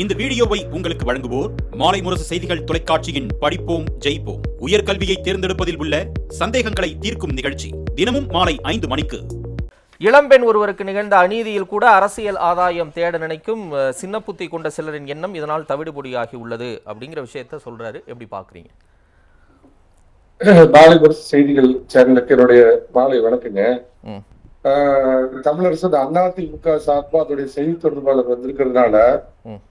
இந்த வீடியோவை உங்களுக்கு வழங்குவோர் மாலை முரசு செய்திகள் தொலைக்காட்சியின் படிப்போம் ஜெயிப்போம். உயர்கல்வியை தேர்ந்தெடுப்பதில் உள்ள சந்தேகங்களை தீர்க்கும் நிகழ்ச்சி தினமும் மாலை ஐந்து மணிக்கு. இளம்பெண் ஒருவருக்கு நிகழ்ந்த அநீதியில் கூட அரசியல் ஆதாயம் தேட நினைக்கும் சின்ன புத்தி கொண்ட சிலரின் எண்ணம் இதனால் தவிடுபொடியாகி உள்ளது அப்படிங்கிற விஷயத்த சொல்றாரு. எப்படி பாக்குறீங்க? மாலை முரசு செய்திகள் சேனலுக்கு என்னுடைய மாலை வணக்கங்க. தமிழரசு அந்த அதிமுக சார்பா அதோடைய செய்தி தொடர்பாளர் வந்திருக்கிறதுனால.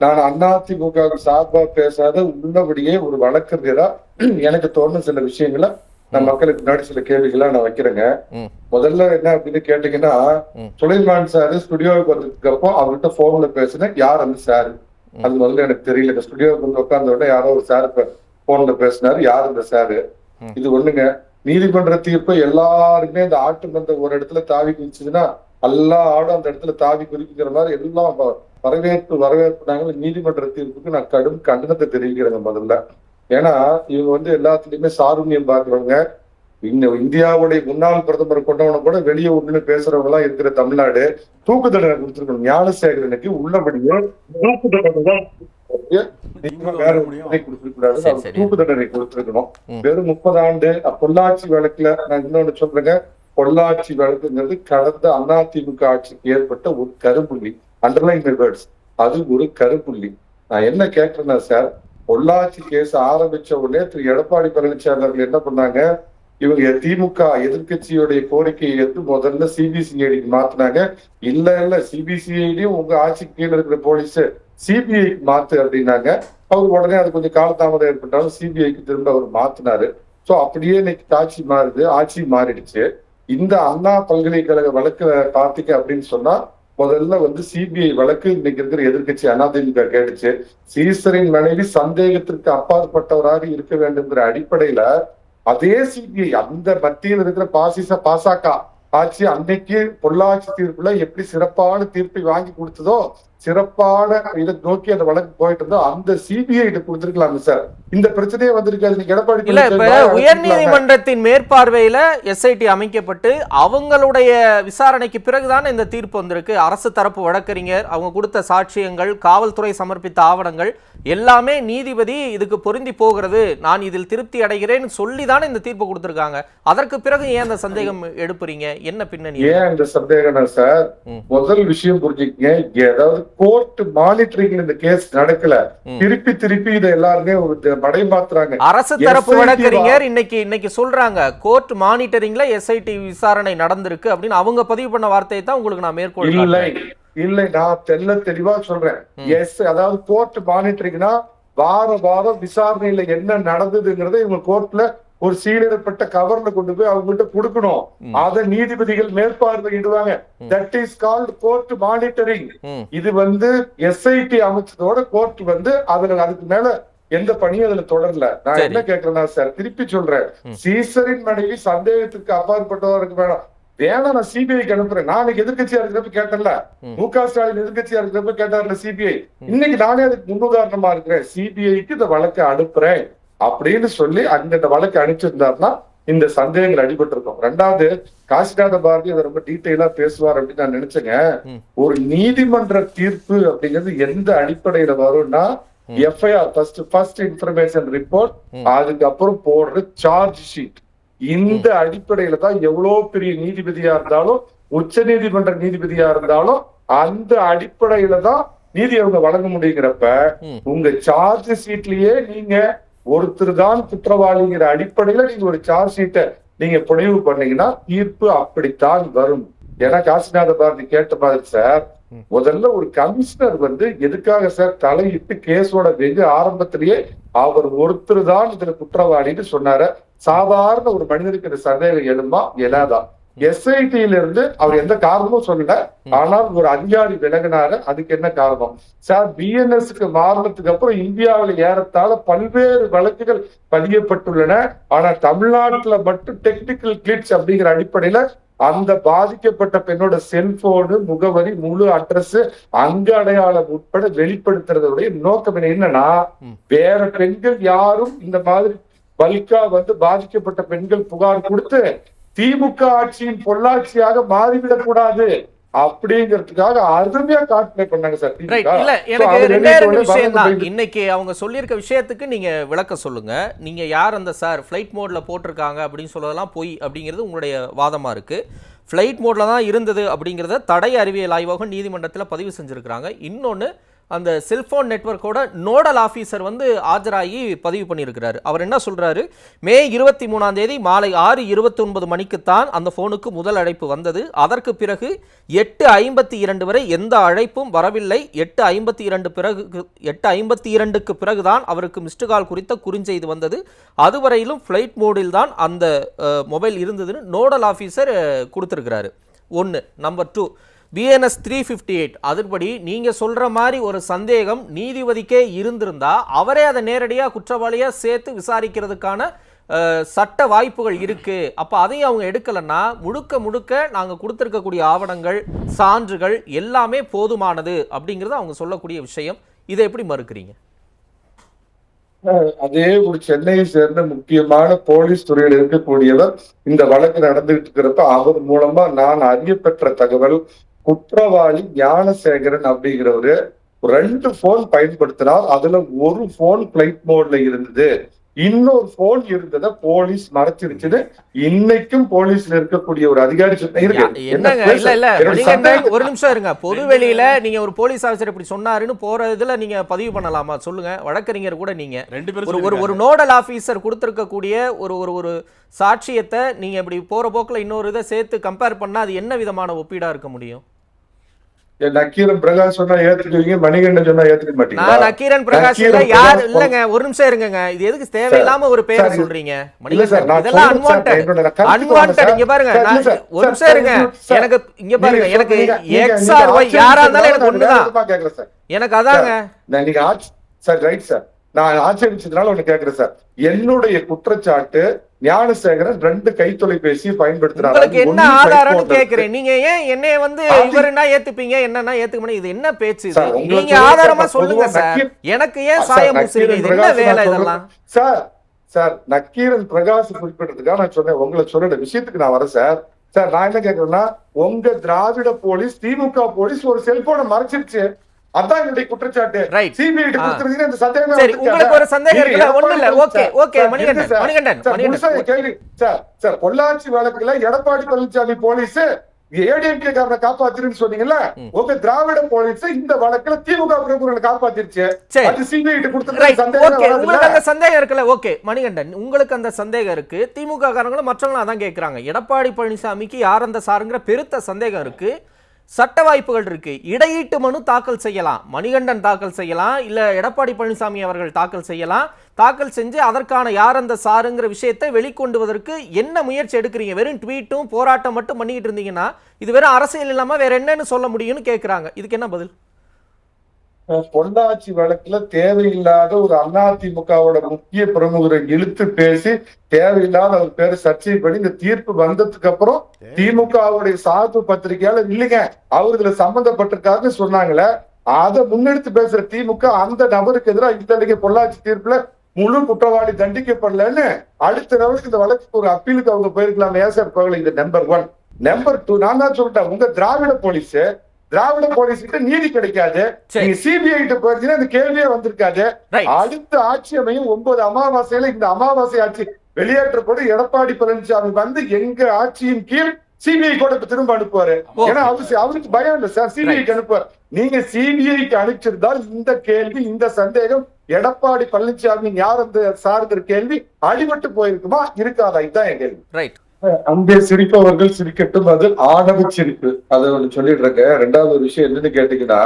நான் அதிமுக சார்பா பேசாத உள்ளபடியே ஒரு வழக்கறிஞரா எனக்கு தோணுன சில விஷயங்களை நான் மக்களுக்கு முன்னாடி சில கேள்விகளா நான் வைக்கிறேங்க. முதல்ல என்ன அப்படின்னு கேட்டீங்கன்னா. சுலைமான் சார் ஸ்டுடியோவுக்கு வந்ததுக்கு அவர்கிட்ட போன்ல பேசினேன். யார் அந்த சார்? அது முதல்ல எனக்கு தெரியல. ஸ்டுடியோவுக்கு வந்து உட்கார்ந்த உடனே யாரோ ஒரு சார் போன்ல பேசினாரு. யார் இந்த சாரு. இது ஒண்ணுங்க. நீதிமன்ற தீர்ப்பு எல்லாருமே இந்த ஆட்டு மந்த ஒரு இடத்துல தாவி குதிச்சுதுன்னா எல்லா ஆடும் அந்த இடத்துல தாவி குதிக்குங்கிற மாதிரி எல்லாம் வரவேற்பு வரவேற்பு வரவேற்புனாங்க. நீதிமன்ற தீர்ப்புக்கு நான் கடும் கண்டனத்தை தெரிவிக்கிறேங்க முதல்ல. ஏன்னா இவங்க வந்து எல்லாத்துலயுமே சாருண்யம் பார்க்கிறவங்க. இன்னும் இந்தியாவுடைய முன்னாள் பிரதமர் கொண்டவன கூட வெளியே ஒண்ணு பேசுறவங்க எல்லாம் இருக்கிற தமிழ்நாடு தூக்கு தண்டனை கொடுத்துருக்கணும். ஞானசேகரனுக்கு உள்ளபடியே தூக்கு தண்டனை தூக்கு தண்டனை கொடுத்திருக்கணும். வெறும் முப்பது ஆண்டு பொள்ளாச்சி வழக்குல நான் இன்னொன்னு சொல்றேங்க. பொள்ளாச்சி வழக்குங்கிறது கடந்த அதிமுக ஆட்சிக்கு ஏற்பட்ட ஒரு கருப்புள்ளி அண்டர்லைன் வேர்ட்ஸ் அது ஒரு கருப்புள்ளி. நான் என்ன கேட்கிறேன்னா சார் பொள்ளாச்சி கேஸ் ஆரம்பிச்ச உடனே திரு. எடப்பாடி பழனிசாமி அவர்கள் என்ன பண்ணாங்க? இவங்க திமுக எதிர்க்கட்சியுடைய கோரிக்கையை ஏற்று முதல்ல சிபிசிஐடிக்கு மாத்தினாங்க. இல்ல இல்ல சிபிசிஐடியும் உங்க ஆட்சிக்கு கீழே இருக்கிற போலீஸ் சிபிஐக்கு மாத்து அப்படின்னாங்க. அவர் உடனே அது கொஞ்சம் காலதாமதம் ஏற்பட்டாலும் சிபிஐக்கு திரும்ப அவர் மாத்தினாரு. சோ அப்படியே இன்னைக்கு ஆட்சி மாறுது. ஆட்சி மாறிடுச்சு. இந்த அண்ணா பல்கலைக்கழக வழக்கு பார்த்தீங்க அப்படின்னு சொன்னா முதல்ல வந்து சிபிஐ வழக்கு இன்னைக்கு இருக்கிற எதிர்கட்சி அதிமுக கேட்டுச்சு. சீசரின் மனைவி சந்தேகத்திற்கு அப்பாற்பட்டவராக இருக்க வேண்டும்ங்கிற அடிப்படையில அதே சிபிஐ அந்த மத்தியில் இருக்கிற பாசிச பாசக ஆட்சி அன்னைக்கு பொள்ளாட்சி தீர்ப்புல எப்படி சிறப்பான தீர்ப்பை வாங்கி கொடுத்ததோ சிறப்பான இதை நோக்கி அந்த வழக்கு போயிட்டு இருந்தோ அந்த சிபிஐ கொடுத்திருக்கலாம் சார். இந்த பிரச்சனையே வந்திருக்காது. நீங்க எடப்பாடி இல்ல இப்ப உயர். நீதிமன்றத்தின் மேற்பார்வையில எஸ்ஐடி அமைக்கப்பட்டு அவங்களுடைய விசாரணைக்கு பிறகுதான் இந்த தீர்ப்பு வந்திருக்கு. அரசு தரப்பு வழக்கறிஞர் அவங்க கொடுத்த சாட்சியங்கள் காவல்துறை சமர்ப்பித்த ஆவணங்கள் எல்லாமே நீதிபதி இதுக்கு பொருந்தி போகிறது. நான் இதில் திருப்தி அடைகிறேன்னு சொல்லி தானே இந்த தீர்ப்பு கொடுத்திருக்காங்க. அதற்கு பிறகு ஏன் அந்த சந்தேகம் எழுப்புறீங்க என்ன பின்னணி? ஏன் இந்த சந்தேகம்னா சார். முதல் விஷயம் புரிஞ்சுக்கங்க. ஏதாவது கோர்ட் மானிட்டரிங் இந்த கேஸ் நடக்கல. திருப்பி திருப்பி இதை எல்லாருமே ஒரு மடை மாத்துறாங்க அரசு தரப்பு? வழக்கறிஞர் இன்னைக்கு இன்னைக்கு சொல்றாங்க கோர்ட் மானிட்டரிங்ல எஸ்ஐடி விசாரணை நடந்திருக்கு அப்படின்னு அவங்க பதிவு பண்ண வார்த்தையை தான் உங்களுக்கு நான் மேற்கோள் இல்லை. இல்லை நான் தெல்ல தெளிவா சொல்றேன். எஸ் அதாவது கோர்ட் மானிட்டரிங்னா வார வாரம் விசாரணையில என்ன நடந்ததுங்கிறத இவங்க கோர்ட்ல ஒரு சீலிடப்பட்ட கவர்ல கொண்டு போய் அவங்க கிட்ட கொடுக்கணும். அத நீதிபதிகள் மேற்பார்வையிடுவாங்க. That is called court monitoring இது வந்து எஸ்ஐடி அமைச்சதோட கோர்ட் வந்து அதுல அதுக்கு மேல எந்த பணியும் அதுல தொடரல. நான். என்ன கேக்குறேன்னா சார் திருப்பி சொல்றேன். சீசரின் மனைவி சந்தேகத்துக்கு அப்பாற்பட்டவருக்கு வேணாம். வேணா நான் சிபிஐக்கு அனுப்புறேன். நான் இன்னைக்கு எதிர்க்கட்சியா இருக்கிறப்ப கேட்டேன்ல. ம். க ஸ்டாலின் எதிர்க்கட்சியா இருக்கிறப்ப கேட்டார்ல சிபிஐ இன்னைக்கு நானே அதுக்கு முன்னுதாரணமா இருக்கிறேன். சிபிஐக்கு இந்த வழக்கை அனுப்புறேன். அப்படின்னு சொல்லி அங்க இந்த வழக்கை அனுப்பிச்சிருந்தாருன்னா இந்த சந்தேகங்கள் அடிபட்டிருக்கும் ரெண்டாவது காசிநாத பாரதி அதை ரொம்ப டீட்டெயிலா பேசுவார் அப்படின்னு நான் நினைச்சேங்க. ஒரு நீதிமன்ற தீர்ப்பு அப்படிங்கிறது எந்த அடிப்படையில வரும்னா. FIR first first information report. அதுக்கப்புறம் போடுற சார்ஜ் ஷீட் இந்த அடிப்படையில தான் எவ்வளவு பெரிய நீதிபதியா இருந்தாலும் உச்ச நீதிமன்ற நீதிபதியா இருந்தாலும் அந்த அடிப்படையில தான் நீதி அவங்க வழங்க முடியுங்கிறப்ப. உங்க சார்ஜ் ஷீட்லயே நீங்க ஒருத்தர் தான் குற்றவாளிங்கிற அடிப்படையில நீங்க ஒரு சார்ஜ் ஷீட்டை நீங்க புனைவு பண்ணீங்கன்னா தீர்ப்பு அப்படித்தான் வரும். ஏன்னா காசிநாத பாரதி கேட்ட மாதிரி சார். முதல்ல ஒரு கமிஷனர் வந்து எதுக்காக சார் தலையிட்டு கேஸோட வெகு ஆரம்பத்திலேயே அவர் ஒருத்தர் தான் இதுல குற்றவாளின்னு சொன்னாரு. சாதாரண ஒரு மனிதனுக்கு இந்த சந்தேகம் எழுமா? எழாதா? எஸ்ஐடியில இருந்து அவர் எந்த காரணமும் சொல்லல. ஆனால் ஒரு அதிகாரி விலகினாரு. அதுக்கு என்ன காரணம்? சார் பிஎன்எஸ்க்கு மாறினதுக்கு அப்புறம் இந்தியாவில் ஏறத்தாழ பல்வேறு வழக்குகள் பதியப்பட்டுள்ளன. ஆனா தமிழ்நாட்டுல மட்டும் டெக்னிக்கல் கிளிட்ஸ் அப்படிங்கிற அடிப்படையில அந்த பாதிக்கப்பட்ட பெண்ணோட செல்போனு முகவரி முழு அட்ரஸ் அங்க அடையாளம் உட்பட வெளிப்படுத்துறதுடைய நோக்கம் என்ன- என்னன்னா. வேற பெண்கள் யாரும் இந்த மாதிரி பல்கா வந்து பாதிக்கப்பட்ட பெண்கள் புகார் கொடுத்து திமுக ஆட்சியின் பொள்ளாட்சியாக மாறிவிடக் கூடாது அப்படிங்கிறதுக்காக அருமையா கால்குலேட் பண்ணாங்க சார் திமுக. ரைட் இல்ல எனக்கு ரெண்டே ரெண்டு விஷயம் தான் இன்னைக்கு அவங்க சொல்லியிருக்க விஷயத்துக்கு நீங்க விளக்க சொல்லுங்க. நீங்க யார் அந்த சார்? ஃப்ளைட் மோட்ல போட்டிருக்காங்க அப்படின்னு சொல்றதெல்லாம் பொய் அப்படிங்கிறது உங்களுடைய வாதமா இருக்கு. ஃப்ளைட் மோட்ல தான் இருந்தது அப்படிங்கிறத தடை அறிவியல் ஆய்வகம் நீதிமன்றத்தில் பதிவு செஞ்சிருக்கிறாங்க. இன்னொன்னு அந்த செல்ஃபோன் நெட்வொர்க்கோட நோடல் ஆஃபீஸர் வந்து ஆஜராகி பதிவு பண்ணியிருக்கிறாரு. அவர் என்ன சொல்கிறாரு மே இருபத்தி மூணாம் தேதி மாலை ஆறு இருபத்தி ஒன்பது மணிக்குத்தான் அந்த ஃபோனுக்கு முதல் அழைப்பு வந்தது. அதற்கு பிறகு எட்டு ஐம்பத்தி இரண்டு வரை எந்த அழைப்பும் வரவில்லை. எட்டு ஐம்பத்தி இரண்டு பிறகு எட்டு ஐம்பத்தி இரண்டுக்கு பிறகுதான் அவருக்கு மிஸ்டு கால் குறித்த குறுஞ்செய்து வந்தது. அதுவரையிலும் ஃப்ளைட் மோடில் தான் அந்த மொபைல் இருந்ததுன்னு நோடல் ஆஃபீஸர் கொடுத்துருக்கிறாரு. ஒன்று number two BNS three fifty eight அதன்படி நீங்கள் சொல்கிற மாதிரி ஒரு சந்தேகம் நீதிபதிக்கே இருந்திருந்தா அவரே அதை நேரடியாக குற்றவாளியாக சேர்த்து விசாரிக்கிறதுக்கான சட்ட வாய்ப்புகள் இருக்கு. அப்போ அதையும் அவங்க எடுக்கலைன்னா முழுக்க முழுக்க நாங்கள் கொடுத்துருக்கக்கூடிய ஆவணங்கள் சான்றுகள் எல்லாமே போதுமானது அப்படிங்கிறது அவங்க சொல்லக்கூடிய விஷயம். இதை எப்படி மறுக்கிறீங்க? அதே ஒரு சென்னையை சேர்ந்த முக்கியமான போலீஸ் துறையில் இருக்கக்கூடியவர் இந்த வழக்கு நடந்துகிட்டு இருக்கிறப்ப அவர் மூலமா நான் அறியப்பெற்ற தகவல் குற்றவாளி ஞானசேகரன் அப்படிங்கிறவரு ரெண்டு போன் பயன்படுத்தினார் அதுல ஒரு போன் பிளைட் மோட்ல இருந்தது. இன்னொரு போன் இருந்ததை போலீஸ் மறைச்சிருச்சுன்னு இன்னைக்கும் போலீஸ்ல இருக்கக்கூடிய ஒரு அதிகாரி என்னங்க? இல்ல இல்ல ஒரு நிமிஷம் இருங்க. பொது வெளியில நீங்க ஒரு போலீஸ் ஆஃபீஸர் இப்படி சொன்னாருன்னு போற இதுல நீங்க பதிவு பண்ணலாமா? சொல்லுங்க. வழக்கறிஞர் கூட நீங்க. ரெண்டு பேரும் ஒரு ஒரு நோடல் ஆபீசர் கொடுத்திருக்கக்கூடிய ஒரு ஒரு ஒரு சாட்சியத்தை நீங்க இப்படி போற போக்குல இன்னொரு இதை சேர்த்து கம்பேர் பண்ணா அது என்ன விதமான ஒப்பீடா இருக்க முடியும்? நக்கீரன் பிரகாஷ் சொன்னா ஏத்துக்குவீங்க மணிகண்டன் சொன்னா ஏத்துக்க நான் மாட்டீங்களா நக்கீரன் பிரகாஷ் இல்ல யார் இல்லங்க ஒரு நிமிஷம் இருங்கங்க. இது எதுக்கு தேவையில்லாம ஒரு பேரை சொல்றீங்க? மணிகண்டன் இதெல்லாம் சொல்றேன் சார், அன்வான்ட் என்னோட கருத்துக்கு வாங்க அன்வான்ட் சார். இங்க பாருங்க ஒரு நிமிஷம் இருங்க. எனக்கு இங்க பாருங்க எனக்கு எக்ஸ் ஆர் ஒய் யாரா இருந்தாலும் எனக்கு ஒண்ணுதான். எனக்கு அதாங்க. நீங்க ஆட்சி சார் ரைட் சார். நான் ஆட்சேபிச்சதுனால ஒண்ணு கேக்குறேன் சார். என்னுடைய குற்றச்சாட்டு ஞானசேகரன் ரெண்டு கை தொலைபேசி பயன்படுத்தினார் உங்களுக்கு அது என்ன ஆதாரம்னு கேக்குறேன். நீங்க ஏன் என்னைய வந்து இவருன்னா ஏத்துப்பீங்க என்னன்னா ஏத்துக்க மாட்டீங்க இது என்ன பேச்சு நீங்க ஆதாரமா சொல்லுங்க சார். எனக்கு ஏன் சாயம் இது என்ன வேலை இதெல்லாம். சார் சார் நக்கீரன் பிரகாஷ் குறிப்பிட்டதுக்காக நான் சொன்னேன். உங்களை சொல்ற விஷயத்துக்கு நான் வரேன் சார். சார் நான் என்ன கேக்குறேன்னா உங்க திராவிட போலீஸ் திமுக போலீஸ் ஒரு செல்போனை மறைச்சிருச்சு. அதான் என்னுடைய குற்றச்சாட்டு. சிபிஐ. கொடுத்துருந்தீங்க இந்த சந்தேகம் சரி உங்களுக்கு ஒரு சந்தேகம் இருக்குல்ல? ஒண்ணு இல்ல. Okay okay Manikandan Manikandan Manikandan. கேள்வி. சார் சார் பொள்ளாச்சி வழக்குல எடப்பாடி பழனிசாமி போலீஸ் ஏடிஎம்கே காரனை காப்பாத்திருன்னு சொன்னீங்கல்ல? உங்க திராவிட போலீஸ் இந்த வழக்குல திமுக பிரமுகர்களை காப்பாத்திருச்சு. அது சிபிஐ ஓகே உங்களுக்கு? அந்த சந்தேகம் இருக்குல்ல? ஓகே மணிகண்டன் உங்களுக்கு அந்த சந்தேகம் இருக்கு. திமுக காரங்களும் மற்றவங்களும் அதான் கேக்குறாங்க. எடப்பாடி பழனிசாமிக்கு யார் அந்த சாருங்கிற பெருத்த சந்தேகம் இருக்கு. சட்ட வாய்ப்புகள் இருக்கு. இடையீட்டு மனு தாக்கல் செய்யலாம். மணிகண்டன் தாக்கல் செய்யலாம். இல்ல எடப்பாடி பழனிசாமி அவர்கள் தாக்கல் செய்யலாம். தாக்கல் செஞ்சு அதற்கான யார் அந்த சாருங்கிற விஷயத்தை வெளிக்கொண்டுவதற்கு என்ன முயற்சி எடுக்கிறீங்க? வெறும் ட்வீட்டும் போராட்டம் மட்டும் பண்ணிக்கிட்டு இருந்தீங்கன்னா இது வெறும் அரசியல் இல்லாம வேற என்னன்னு சொல்ல முடியும்னு கேட்குறாங்க இதுக்கு என்ன பதில்? பொள்ளாச்சி வழக்குல தேவையில்லாத ஒரு அதிமுகவோட முக்கிய பிரமுகரை இழுத்து பேசி தேவையில்லாத அவர் பேரை சர்ச்சை பண்ணி இந்த தீர்ப்பு வந்ததுக்கு அப்புறம் திமுகவுடைய சார்பு பத்திரிகையாளர் இல்லைங்க. அவர் இதுல சம்பந்தப்பட்டிருக்காருன்னு சொன்னாங்களே அதை முன்னெடுத்து பேசுற திமுக அந்த நபருக்கு எதிராக இந்த பொள்ளாச்சி தீர்ப்புல முழு குற்றவாளி தண்டிக்கப்படலன்னு அடுத்த லெவலுக்கு இந்த வழக்குக்கு ஒரு அப்பீலுக்கு அவங்க போயிருக்கலாம் ஏசர் பகல இது நம்பர் ஒன் நம்பர் டூ நான் தான் சொல்லிட்டேன் உங்க திராவிட போலீஸ் திராவிட போலீஸ் கிட்ட நீதி கிடைக்காது. நீங்க சிபிஐ கிட்ட போயிருந்தீங்கன்னா இந்த கேள்வியே வந்திருக்காது. அடுத்த ஆட்சி அமையும் ஒன்பது அமாவாசையில இந்த அமாவாசை ஆட்சி வெளியேற்றப்படும் எடப்பாடி பழனிசாமி வந்து எங்க ஆட்சியின் கீழ் சிபிஐ கூட இப்ப திரும்ப அனுப்புவாரு. ஏன்னா அவரு அவருக்கு பயம் இல்ல சார். சிபிஐக்கு அனுப்புவார். நீங்க சிபிஐக்கு அனுப்பிச்சிருந்தால் இந்த கேள்வி இந்த சந்தேகம் எடப்பாடி பழனிசாமி யார் அந்த சார்ந்த கேள்வி அடிபட்டு போயிருக்குமா? இருக்காதா? இதுதான் என் கேள்வி. ரைட் அங்கே சிரிப்பவர்கள் சிரிக்கட்டும் அது ஆணவ சிரிப்பு அதை ஒண்ணு சொல்லிடுறேங்க ரெண்டாவது ஒரு விஷயம் என்னன்னு கேட்டீங்கன்னா.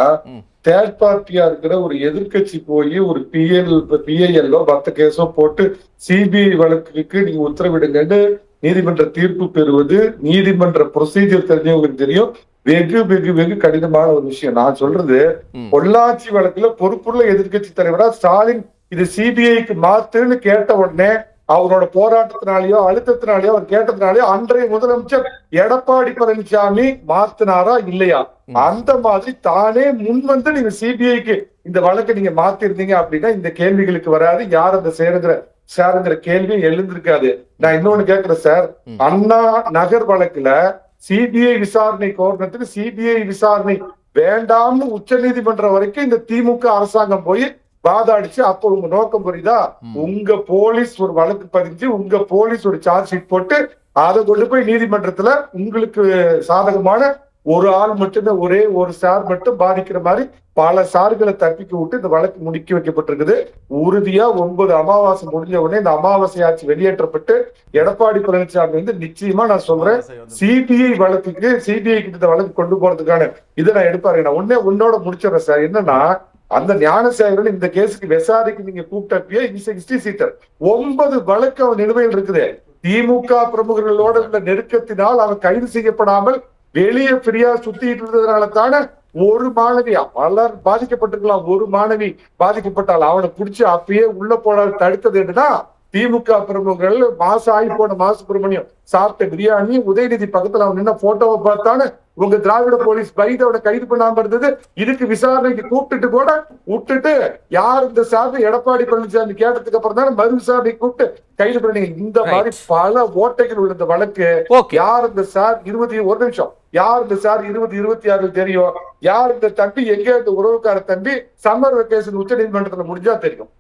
தேர்ட் பார்ட்டியா இருக்கிற ஒரு எதிர்க்கட்சி போய் ஒரு பிஎல் பிஐஎல்ஓ மத்த கேஸோ போட்டு சிபிஐ வழக்குக்கு நீங்க உத்தரவிடுங்கன்னு நீதிமன்ற தீர்ப்பு பெறுவது நீதிமன்ற ப்ரொசீஜர் தெரிஞ்சவங்களுக்கு தெரியும் வெகு வெகு வெகு கடினமான ஒரு விஷயம் நான் சொல்றது. பொள்ளாச்சி வழக்குல பொறுப்புள்ள எதிர்க்கட்சி தலைவரா ஸ்டாலின் இது சிபிஐக்கு மாத்துன்னு கேட்ட உடனே அவரோட போராட்டத்தினாலேயோ அழுத்தத்தினாலேயோ அவர் கேட்டதுனாலயோ அன்றைய முதலமைச்சர் எடப்பாடி பழனிசாமி மாத்தினாரா இல்லையா. அந்த மாதிரி தானே முன் வந்து நீங்க சிபிஐக்கு இந்த வழக்கை நீங்க மாத்திருந்தீங்க அப்படின்னா இந்த கேள்விகளுக்கு வராது யார் அந்த சேருங்கிற சாருங்கிற கேள்வி எழுந்திருக்காது நான் இன்னொன்னு கேக்குறேன் சார். அண்ணா நகர் வழக்குல சிபிஐ விசாரணை கோரணத்துக்கு சிபிஐ விசாரணை வேண்டாம்னு உச்ச நீதிமன்றம் வரைக்கும் இந்த திமுக அரசாங்கம் போய் வாதாடிச்சு அப்போ உங்க நோக்கம் புரியுதா. உங்க போலீஸ் ஒரு வழக்கு பதிஞ்சு உங்க போலீஸ் ஒரு சார்ஜ் ஷீட் போட்டு அதை கொண்டு போய் நீதிமன்றத்துல உங்களுக்கு சாதகமான ஒரு ஆள் மட்டும்தான் ஒரே ஒரு சார் மட்டும் பாதிக்கிற மாதிரி பல சார்களை தப்பிக்க விட்டு இந்த வழக்கு முடிக்கி வைக்கப்பட்டிருக்குது. உறுதியா ஒன்பது அமாவாசை முடிஞ்ச உடனே இந்த அமாவாசை ஆட்சி வெளியேற்றப்பட்டு எடப்பாடி பழனிசாமி வந்து நிச்சயமா நான் சொல்றேன் சிபிஐ வழக்குக்கு சிபிஐ கிட்ட இந்த வழக்கு கொண்டு போறதுக்கான இதை நான் எடுப்பாரு. நான் உடனே உன்னோட முடிச்சிடறேன் சார். என்னன்னா அந்த ஞானசேகரன் இந்த கேஸுக்கு விசாரிக்க நீங்க கூப்பிட்டப்பயே சிக்ஸ்டி சீட்டர் ஒன்பது வழக்கு அவன் நிலுவையில் இருக்குது. திமுக பிரமுகர்களோட உள்ள நெருக்கத்தினால் அவன் கைது செய்யப்படாமல் வெளியே ஃப்ரீயா சுத்திட்டு இருந்ததுனால தானே ஒரு மாணவி பலர் பாதிக்கப்பட்டிருக்கலாம் ஒரு மாணவி பாதிக்கப்பட்டால் அவனை பிடிச்சி அப்பயே உள்ள போட தடுத்தது என்னன்னா திமுக பிரமுகர்கள் மாசம் ஆகி போன மா சுப்பிரமணியம் சாப்பிட்ட பிரியாணி உதயநிதி பக்கத்துல அவன் நின்ன போட்டோவை பார்த்தானே உங்க திராவிட போலீஸ் அவனை கைது பண்ணாம இருந்தது. இதுக்கு விசாரணைக்கு கூப்பிட்டுட்டு கூட விட்டுட்டு யார் இந்த சார்பு எடப்பாடி பழனிசாமி கேட்டதுக்கு அப்புறம் தானே மறு விசாரணை கூப்பிட்டு கைது பண்ணீங்க இந்த மாதிரி பல ஓட்டைகள் உள்ள இந்த வழக்கு யார் இந்த சார்? இருபது ஒரு நிமிஷம். யார் இந்த சார் இருபது இருபத்தி ஆறு தெரியும்? யார் இந்த தம்பி? எங்க இந்த உறவுக்கார தம்பி சம்மர் வெக்கேஷன் உச்ச நீதிமன்றத்துல முடிஞ்சா தெரியும்.